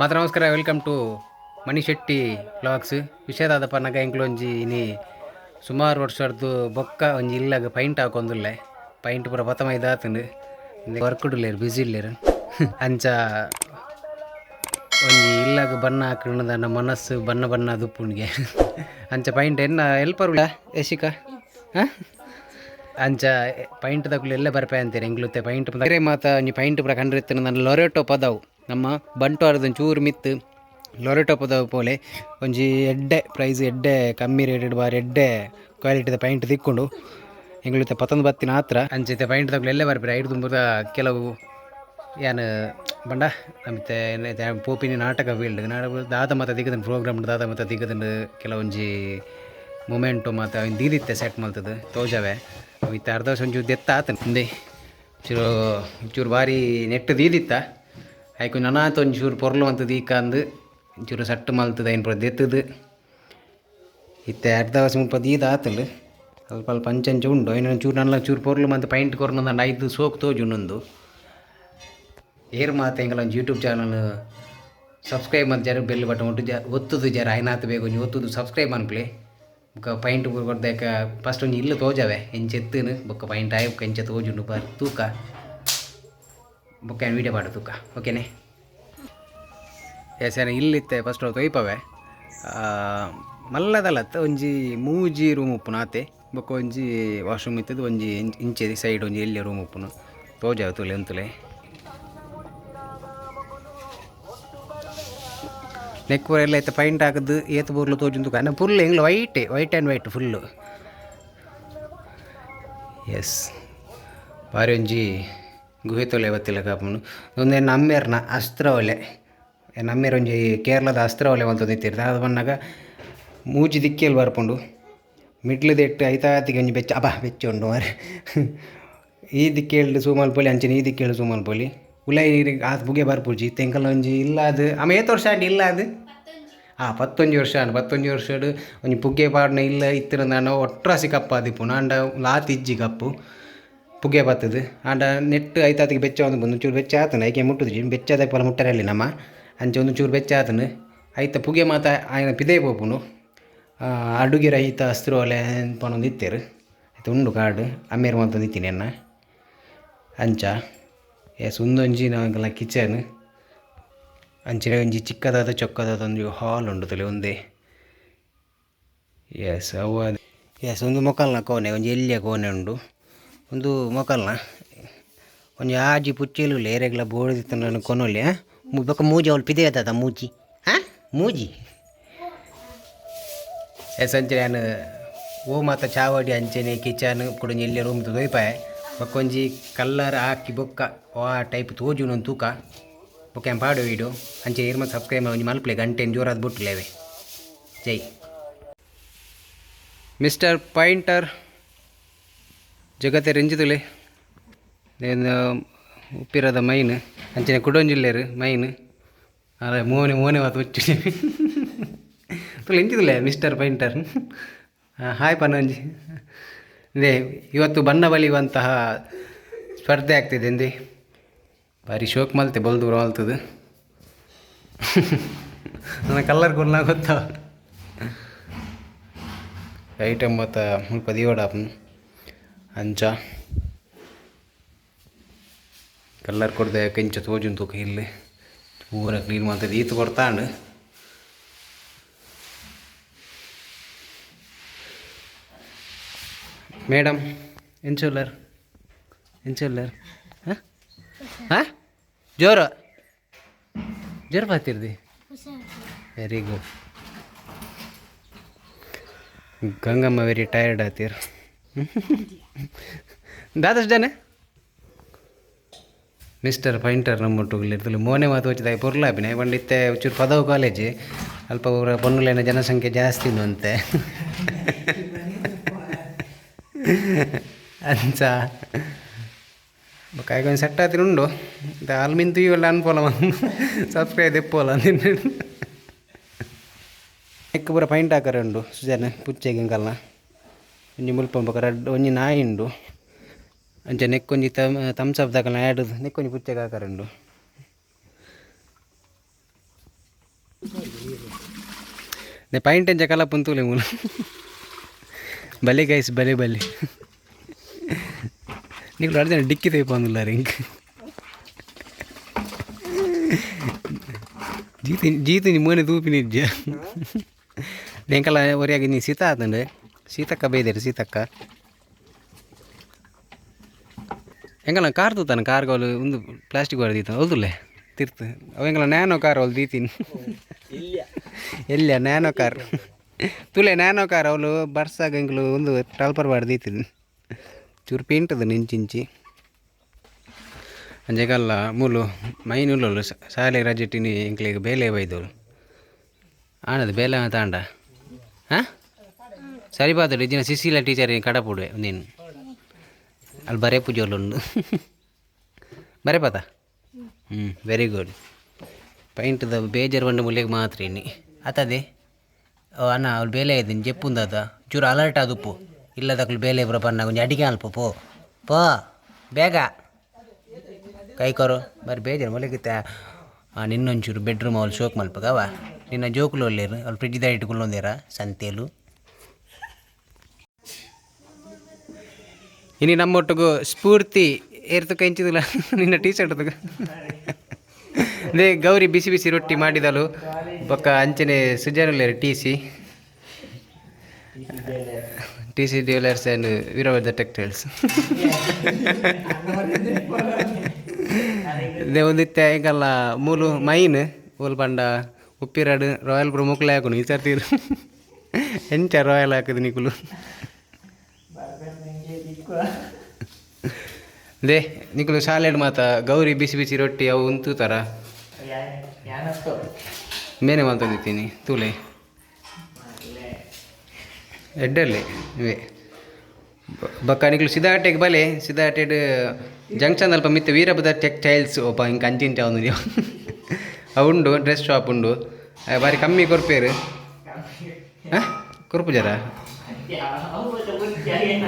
ಮಾತ್ರ ನಮಸ್ಕಾರ welcome to Mani Shetty vlogs ವಿಷಯದಾದಪ್ಪ, ನಗ ಎಂಕ್ಲೊಂಜಿ ಇನಿ. ಸುಮಾರು ವರ್ಷದ್ದು ಬೊಕ್ಕ ಒಂಜಿ ಇಲ್ಲಾಗ ಪೈಂಟ್ ಹಾಕೊಂದುಲ್ಲೆ. ಪೈಂಟ್ ಪೂರ ಪತಮ ಇದಾತಂಡು. ವರ್ಕ್ ಲೇರು ಬ್ಯುಸಿ ಇಲ್ಲೇರು ಅಂಚ ಒಂಜಿ ಇಲ್ಲಾಗ ಬಣ್ಣ ಹಾಕೊಂಡ ನಮ್ಮ ಮನಸ್ಸು ಬಣ್ಣ ಬಣ್ಣ ದುಪ್ಪುಣಿಗೆ. ಅಂಚ ಪೈಂಟ್ ಎನ್ನ ಎಲ್ಪರ್ ಯಶಿಕ ಹಾಂ? ಅಂಚ ಪೈಂಟ್ ತಗೊಳ್ಳಿ ಎಲ್ಲ ಬರ್ಪೆ ಅಂತೀರಿ ಎಂಗ್ಲುತ್ತೆ ಪೈಂಟ್ ಬೇರೆ ಮಾತ ಒಂಜಿ ಪೈಂಟ್ ಪೂರ ಕಂಡಿರ್ತೀನಿ ನನ್ನ ಲೊರೆಟೋ ಪದವು. ನಮ್ಮ ಬಂಟ್ವಾರದ ಚೂರು ಮಿತ್ತು ಲೊರೆಟೊಪದ ಪೋಲೆ, ಒಂಜಿ ಎಡ್ಡೆ, ಪ್ರೈಸ್ ಎಡ್ಡೆ ಕಮ್ಮಿ ರೇಟೆಡ್ ಬಾರಿ ಎಡ್ಡೆ ಕ್ವಾಲಿಟಿದ ಪೈಂಟ್ ತಿಕ್ಕೊಂಡು ಎಂಗ್ಲುತ್ತೆ ಪತ್ತೊಂದು ಬತ್ತಿನ ಹತ್ರ ಅಂಚಿತ್ತೆ ಪೈಂಟ್ ತಗೊಳ್ಳಿ ಎಲ್ಲೇ ಬರ್ಪೆ ಐದು ತುಂಬದ ಕೆಲವು ಏನು ಬಂಡ ಮತ್ತೆ ಪೋಪಿನ ನಾಟಕ ಫೀಲ್ಡ್ ನಾಟಕ ದಾದ ಮತ ದಿಗದನ್ ಪ್ರೋಗ್ರಾಮ್ ದಾದ ಮತ ದಿಗದನ್ ಕೆಲವೊಂಜಿ ಮೊಮೆಂಟು ಮತ್ತು ಅವನ್ ದೀದಿತ್ತೆ ಸೆಟ್ ಮಲ್ತದ, ತೋಜವೆ. ಇತ್ತ ಅರ್ಧ ವರ್ಷ ಒಂಚೂರು ದೆತ್ತ ಆತನ ಮುಂದೆ ಚೂರು ಚೂರು ಬಾರಿ ನೆಟ್ಟು ದೀದಿತ್ತ. ಆಯ್ಕು ನನಾ ಒಂಚೂರು ಪೊರ್ಲು ಅಂತ ದೀಕ ಅಂದು ಒಂಚೂರು ಸಟ್ಟು ಮಲ್ತದ ಏನು ಪುರ ದೆತ್ತದು. ಇತ್ತೆ ಎರಡು ದವಸ ಮುಪ್ಪ ದೀದ ಆತಲು. ಸ್ವಲ್ಪ ಅಲ್ಪ ಅಂಚಂಚ ಉಂಡು. ಇನ್ನೊಂದು ಚೂರು ನನ್ನ ಚೂರು ಪೊರ್ಲು ಮತ್ತು ಪೈಂಟ್ ಕೊರ್ನೊಂದು ಐದು ಸೋಕ್ ತೋಜು ಇನ್ನೊಂದು ಏರ್ ಮಾತೆ ಹೆಂಗಲ್ಲ ಒಂದು ಯೂಟ್ಯೂಬ್ ಚಾನಲ್ ಸಬ್ಸ್ಕ್ರೈಬ್ ಮತ್ತು ಜರ ಬೆಲ್ ಬಟನ್ ಒಟ್ಟು ಜ ಒತ್ತುದು ಜರ. ಐನಾತ್ ಬೇಕು ಒಂಜಿ ಒತ್ತುದು ಸಬ್ಸ್ಕ್ರೈಬ್ ಅನ್ಪ್ಲಿ. ಬೊಕ್ಕ ಪೈಂಟ್ ಕೊಡ್ದಾಕ ಫಸ್ಟ್ ಒಂಜಿ ಇಲ್ಲು ತೋಜವೆ ಎಂಚ ಬುಕ್ಕ ಪೈಂಟ್ ಆಯ್ ಬೊಕ್ಕ ಎಂಚ ತೋಜುಂಡು ಬಾರಿ ತೂಕ. ಬೊಕ್ಕ ವೀಡಿಯೋ ಮಾಡು ತೂಕ ಓಕೆನೆ ಎಸ್ ಏನ ಇಲ್ಲಿತ್ತೆ ಫಸ್ಟ್ ಅವ್ರು ತೊಯ್ಪವೆ. ಮಲ್ಲದಲ್ಲತ್ತ ಒಂಜಿ ಮೂಜಿ ರೂಮ್ ಉಪ್ಪುನ ಆತೆ. ಬೊಕ್ಕ ಒಂಜಿ ವಾಶ್ರೂಮ್ ಇತ್ತದು, ಒಂಜಿ ಇಂಚೆ ಸೈಡ್ ಒಂಜಿ ಎಲ್ಲಿ ರೂಮ್ ಉಪ್ಪುನು. ತೋಜಾವ ತುಲೆ ನೆಕ್ ಎಲ್ಲ ಐತೆ ಪೈಂಟ್ ಹಾಕದು ಏತ್ ಬೂರ್ಲು ತೋಜುಂದು ಕಾನ ಫುಲ್ ಹೆಂಗ್ಲು ವೈಟೇ ವೈಟ್ ಆ್ಯಂಡ್ ವೈಟ್ ಫುಲ್ಲು ಎಸ್ ಬಾರಿ ಒಂಜಿ ಗುಹೆ ತೊಲೆ ಗೊತ್ತಿಲ್ಲ ಕಾಪುನು ಒಂದು ನಮ್ಮೇರ್ನ ಅಸ್ತ್ರ ಒಲೆ ನಮ್ಮೇರ್ ಒಂಜಿ ಕೇರಳದ ಅಸ್ತ್ರ ಒಲೆ ಅಂತ ನಿಂತಿರ್ತಾರೆ ಅದು ಬಂದಾಗ ಮೂಜಿ ದಿಕ್ಕಿಯಲ್ಲಿ ಬರ್ಪುಂಡು. ಮಿಡ್ಲದ ಎಟ್ಟು ಐತಾತಿಗೆ ಒಂಜಿ ಬೆಚ್ಚ. ಅಬ ಬೆಚ್ಚ ಉಂಡು ಮಾರೆ. ಈ ದಿಕ್ಕೇಳಿ ಸುಮಾಲ್ ಪೋಲಿ, ಅಂಚನೆ ಈ ದಿಕ್ಕೇಳಿ ಸುಮಾಲ್ ಪೋಲಿ. ಉಲೈ ಆ ಆತ್ ಬುಗೆ ಬರ್ಪುಜಿ. ತೆಂಕಲ ಒಂಜಿ ಇಲ್ಲ ಅದು ಆಮೇಲೆ ಏತ್ ವರ್ಷ ಆಂಡ್ ಇಲ್ಲ ಅದು ಹಾಂ ಪತ್ತೊಂಜಿ ವರ್ಷ ಆಂಡ್ ಪತ್ತೊಂಜಿ ವರ್ಷಡು ಒಂಜಿ ಪುಗ್ಗೆ ಪಾಡ್ನ ಇಲ್ಲ ಇತ್ತಿರ ನಾನು ಒಟ್ರಾಸಿ ಕಪ್ಪ ಅದಿಪ್ಪು ಆಂಡ ಲಾತ್ ಇಜ್ಜಿ ಕಪ್ಪು. ಪುಗ್ಗೆ ಬತ್ತದು ಆಂಡ ನೆಟ್ ಐತಾತಿಗೆ ಬೆಚ್ಚ ಒಂದು ಒಂದು ಚೂರು ಬೆಚ್ಚ ಆತನ ಐಕೆ ಮುಟ್ಟುದು ಬೆಚ್ಚದ ಪಲ ಮುಟ್ಟರಲ್ಲಿ ನಮ್ಮ. ಅಂಚೆ ಒಂದು ಚೂರು ಬೆಚ್ಚ ಆತನು. ಐತ ಪುಗೆ ಮಾತ ಆಯ್ನ ಪಿದೇ ಪೋಪುನು ಅಡುಗೆ ರಹಿತ ಅಸ್ತ್ರ ಒಲೆ ಪನೊಂದು ಇತ್ತೇರು. ಆಯ್ತು ಉಂಡು ಕಾಡು ಅಮ್ಮೇರು ಮಾತೊಂದು ಇತ್ತೀನಿ ಅನ್ನ ಅಂಚ ಎಸ್ ಒಂದೊಂಜಿ ನಾವೆಲ್ಲ ಕಿಚನ್. ಅಂಚಿನ ಒಂಜಿ ಚಿಕ್ಕದಾದ ಚೊಕ್ಕದಾದ ಒಂದು ಹಾಲ್ ಉಂಡು ತಲೆ ಒಂದೇ. ಎಸ್ ಅವು ಎಸ್ ಒಂದು ಮೊಕಲ್ನ ಕೋಣೆ, ಒಂಜಿ ಎಲ್ಲಿಯ ಕೋಣೆ ಉಂಡು. ಒಂದು ಮೊಕಲ್ನ. ಒಂಜಿ ಆಜಿ ಪುಚ್ಚಿಲು ಏರೆಗ್ಲ ನನಗೆ ಕೊನೊಲ್ಲಿ ಬೇಕು ಮೂಜಿ ಅವಳು ಪಿದೆ ಅದ ಮೂಜಿ. ಹಾಂ ಮೂಜಿ. ಎ ನಾನು ಓ ಮಾತ ಚಾವಡಿ ಅಂಚನೆ ಕಿಚನ್ ಕೂಡ ಎಲ್ಲಿ ರೂಮ್ ತೊಯ್ಪಾಯ್ ಬೊಕೊಂಜಿ ಕಲ್ಲರ್ ಹಾಕಿ ಬೊಕ್ಕ ಆ ಟೈಪ್ ತೋಜು ನನ್ನ ತೂಕ. ಬೊಕ್ಕ ಏನು ಪಾಡು ವೀಡು ಅಂಚೆ ಇರ್ಮ ಸಬ್ಸ್ಕ್ರೈಬ್ ಒಂಜಿ ಮಲ್ಪ್ಲೆ ಗಂಟೆ ಜೋರಾದ ಬಿಟ್ಲೇವೆ. ಜೈ. Mister painter ಜಗತ್ತೆ ರೆಂಜಿದುಲೆ. ಏನು ಉಪ್ಪಿರದ ಮೈನ್, ಅಂಚಿನ ಕುಡೊಂಜಿಲ್ಲೇರು ಮೈನ್. ಅದೇ, ಮೋನೆ ಮೋನೆ ಮಾತು ಹುಚ್ಚು. ತುಳು ಎಂಚಿದಿಲ್ಲ ಮಿಸ್ಟರ್ ಪೈಂಟರ್. ಹಾಯ್ ಪನಂಜಿ. ಇದೇ, ಇವತ್ತು ಬಣ್ಣ ಬಲಿಯುವಂತಹ ಸ್ಪರ್ಧೆ ಆಗ್ತಿದೆ ಎಂದೇ. ಭಾರಿ ಶೋಕ್ ಮಲ್ತೆ ಬಲ್ ದೂರ ಮಲ್ತದು. ನನ್ನ ಕಲ್ಲರ್ ಕೊರ್ನ ಗೊತ್ತ ಐಟಮ್ ಮತ್ತು ಮುಲ್ಪ ಅಂಚ. ಕಲ್ಲರ್ ಕೊಡ್ದೆ ಕೆಂಚ ತೂಕ ಇಲ್ಲಿ ಪೂರ ಕ್ಲೀನ್ ಮಾಡ್ತದೆ ಈತು ಕೊಡ್ತಾಂಡು ಮೇಡಮ್ ಎಂಚೋಲ್ಲರ್ ಹಾ ಹಾಂ? ಹಾಂ? ಜೋರು? ಜೋರು ಬರ್ತಿರ್ದಿ very good Gangamma very tired ಆತೀರ. ದಾದಷ್ಟು ಜನ ಮಿಸ್ಟರ್ ಪೈಂಟರ್ ನಮ್ಮೊಟ್ಟಿಗೆ ಮೋನೆ ಮಾತು ವಚ್ಚಿದಾಗ ಪೊರ್ಲಾಪಿನ ಪಂಡಿತ್ತೆ ಚೂರು ಪದವು ಕಾಲೇಜ್ ಅಲ್ಪ ಅವರ ಪೊನ್ನುಲಿನ ಜನಸಂಖ್ಯೆ ಜಾಸ್ತಿ ಅಂತೆ ಅಂಚ. ಕಾಯ್ಕೊಂಡು ಸೆಟ್ ಆತಿನ ಉಂಡು ಅಲ್ಮಿನ್ ತುಯ್ಯಲ್ಲ ಅನ್ಪೋಲ ಸಬ್ಸ್ಕ್ರೈಬ್ ಎಪ್ಪೋಲ ಎಕ್ಕ ಪೂರ ಪೈಂಟ್ ಹಾಕರೆ ಉಂಡು. ಸುಜಾನೆ ಪುಚ್ಚೆಗೆ ಕಲ್ಲ ಒಂಜಿ ಮುಲ್ಪ ಬೊಕ ರಡ್ ಒಂಜಿ ನಾಯಿ ಉಂಡು ಅಂಚ ನೆಕ್ಕೊಂಜಿ ತಮ್ ತಮ್ಸ್ ಅಪ್ ದಾಕಲ ಆ್ಯಡ್ ನೆಕ್ಕೊಂಜಿ ಪುಚ್ಚೆಗೆ ಹಾಕರೆ ಉಂಡು ನೆ ಪಾಯಿಂಟ್ ಎಂಚ ಕಲ ಪುಂತೂಲೆ ಮೂಲ ಬಲೆ ಗೈಸ್ ಬಲೆ ಬಲೆ ನೀವು ಅಡ್ದೇನೆ ಡಿಕ್ಕಿ ತೈಪ ಅಂದಿಲ್ಲ ರಿಂಗ್ ಜೀತಿ ಜೀತಿ ಮನೆ ತೂಪಿ ನಿಜ ನೆಂಕಲ ಒರಿಯಾಗಿ ನೀ ಸೀತಾ ಆತಂಡೆ ಸೀತಕ್ಕ ಬೈದೇರಿ, ಸೀತಕ್ಕ. ಹೆಂಗಲ್ಲ, ಕಾರ್ ತೂತಾನ ಕಾರ್ಗಳು ಒಂದು ಪ್ಲಾಸ್ಟಿಕ್ ಹೊಡೆದೀತ ಹೌದುಲ್ಲೇ? ತಿರ್ತು ಅವ ಹೆಂಗಲ್ಲ ನ್ಯಾನೋ ಕಾರ್ ಅವಳು ದೀತೀನಿ. ಎಲ್ಲ ನ್ಯಾನೋ ಕಾರ್? ತುಲೆ, ನ್ಯಾನೋ ಕಾರ್ ಅವಳು ಬರ್ಸಾಗ ಹೆಂಗ್ಲು ಒಂದು ಟ್ರಾಲ್ಪರ್ ಬಾಡ್ದೀತೀನಿ ಚೂರು ಪೇಂಟದ ನಿಂಚಿಂಚಿ. ಅಂಜೆಗಲ್ಲ ಮೂಲು, ಮೈನುಲ್ಲಲು ಶಾಲೆ ರಜೆಟಿನಿ ಎಂಕ್ಲಿಗೆ ಬೇಲೆ ಬೈದವಳು ಆಣದು ಬೇಲೆ ತಾಂಡ? ಹಾಂ? ಸಿಸಿಲ ಟೀಚರ್ ಕಡಪುಡುವೆ ನೀನು ಅಲ್ಲಿ ಬರೇ ಪೂಜೆ ಉಂಡು ಬರೇ ಪಾತ ಹ್ಞೂ ವೆರಿ ಗುಡ್ ಪೈಂಟ್ದ ಬೇಜಾರು ಬಂಡ ಮುಲ್ಲೆಗೆ ಮಾತ್ರ ಇನ್ನಿ ಆತದೆ ಅಣ್ಣ ಅವ್ಳು ಬೇಲೆ ಇದ್ದೀನಿ ಜಪ್ಪುಂದದ ಚೂರು ಅಲರ್ಟ್ ಆದುಪ್ಪು ಇಲ್ಲ ತಕ್ಳು ಬೇಲೆ ಬರ ಬನ್ನ ಕೊಂಚ ಅಡಿಗೆ ಅಲ್ಪ ಪೋ ಪೋ ಬೇಗ ಕೈ ಕೊರು ಬರೀ ಬೇಜಾರು ಮೊಲಗಿತ್ತ ನಿನ್ನೊಂಚೂರು ಬೆಡ್ರೂಮ್ ಅವ್ಳು ಶೋಕ್ ಮಲ್ಪಗವ ನಿನ್ನ ಜೋಕುಲು ಒಳ್ಳೇರು ಅವ್ಳು ಫ್ರಿಡ್ಜ್ದಾಗ ಇಟ್ಕೊಳ್ಳೊಂದೇರ ಸಂತೆಲು ಇನ್ನು ನಮ್ಮೊಟ್ಟಿಗೂ ಸ್ಫೂರ್ತಿ ಏರ್ತು ಕಂಚಿದಿಲ್ಲ ನಿನ್ನ ಟೀ ಶರ್ಟ್ ತಗ ಅದೇ ಗೌರಿ ಬಿಸಿ ಬಿಸಿ ರೊಟ್ಟಿ ಮಾಡಿದಳು ಪಕ್ಕ ಅಂಚನೆ ಸುಜಾನುಲೇರು T C T C jewellers and the textiles ಇದೇ ಒಂದಿತ್ತೆ ಈಗಲ್ಲ ಮೂಲು ಮೈನ್ ಓಲ್ ಬಂಡ ಉಪ್ಪಿರಾಡು ರಾಯಲ್ ಪ್ರಮುಖಲೇ ಹಾಕೋಣ ಈ ಸರ್ತಿ ಎಂಚ ರಾಯಲ್ ಹಾಕಿದ್ ನಿಕುಲು ದೇ ನಿಕುಲು ಶಾಲೆಡ್ ಮಾತ ಗೌರಿ ಬಿಸಿ ಬಿಸಿ ರೊಟ್ಟಿ ಅವು ಉಂತು ಥರ ಮೇನೆ ಮಾತಾಡಿದ್ದೀನಿ ತೂಲೆ. ಎಡ್ಡಲ್ಲಿ ಇವೇ. ಬಕ್ಕ ನಿಕ್ಲು ಸಿದಾಟೆಗೆ ಬಲೆ ಸಿದಾಟೆಡ್ ಜಂಕ್ಷನ್ ಅಲ್ಪ ಮಿತ್ತ ವೀರಭದ್ರ ಟೆಕ್ಟೈಲ್ಸ್ ಒಬ್ಬ ಹಿಂಗೆ ಅಂಚಿಂಚ ಒಂದು ನೀವು ಉಂಡು ಡ್ರೆಸ್ ಶಾಪ್ ಉಂಡು. ಬಾರಿ ಕಮ್ಮಿ ಕೊರ್ಪೇರು. ಹಾಂ? ಕೊರ್ಪು ಜರ? Ya, aku cuma jahit